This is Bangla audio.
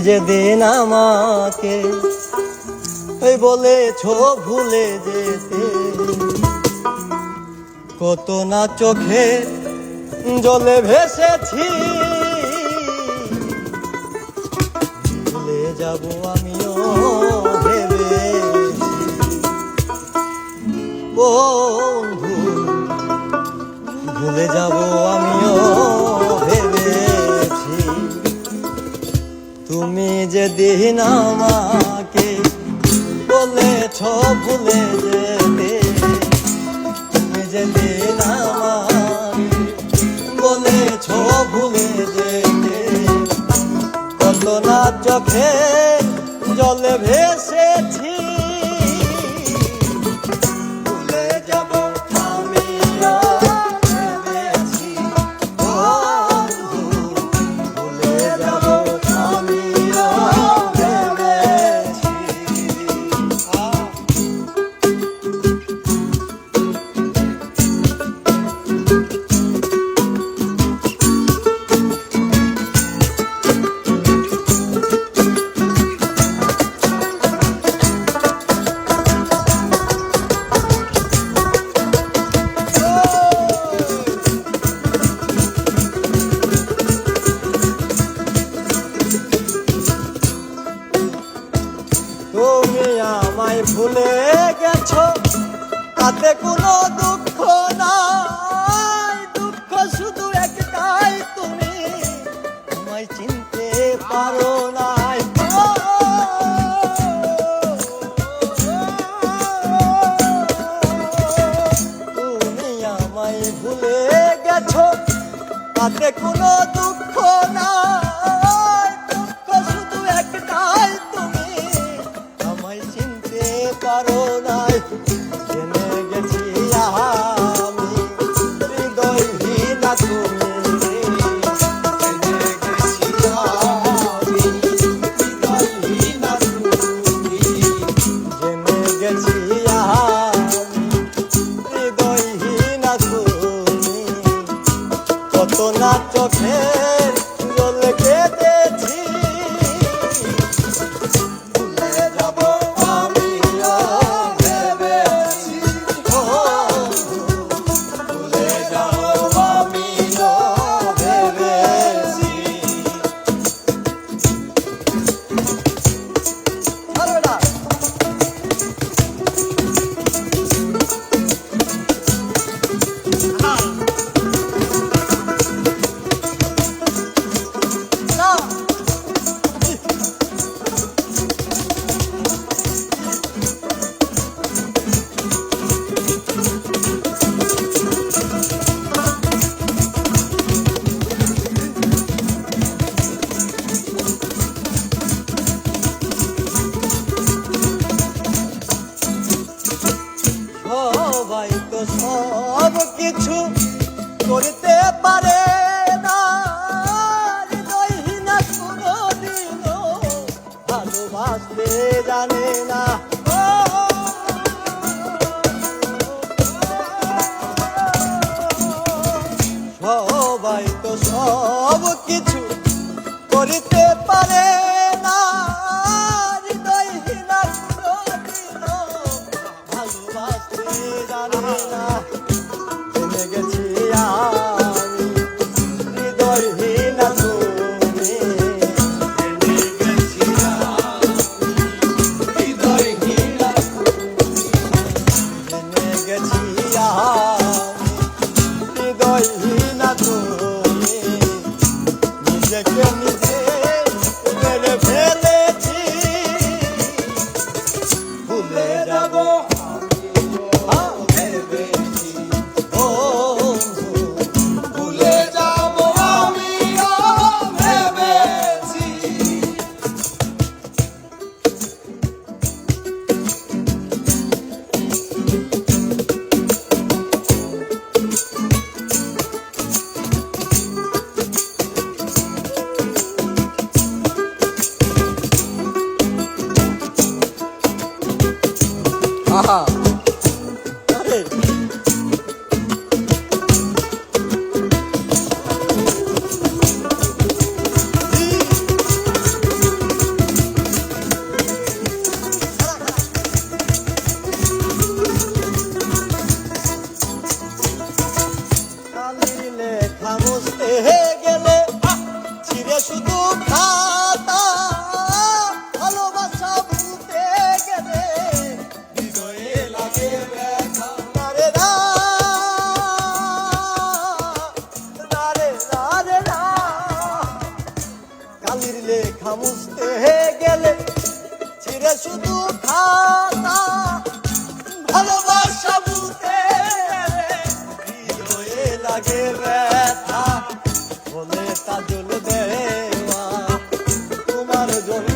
যেদিন আমাকে। ওই বলেছ ভুলে যেতে। কত না চোখে জলে ভেসেছি। ভুলে যাব আমিও দিন আমাকে বলেছ ভুলে যেতে। তুমি যেদিন আমাকে বলেছ ভুলে যেতে। কত না চোখে তুমি আমায় ভুলে গেছো? তাতে কোনো দুঃখ not to fail. সব কিছু করিতে পারে না। ভালোবাসতে জানে না। সবাই তো সব কিছু করিতে পারে। Hey. শুধু খাতা ভালোবাসা বুতে হৃদয়ে লাগে বলে তোমার জন্য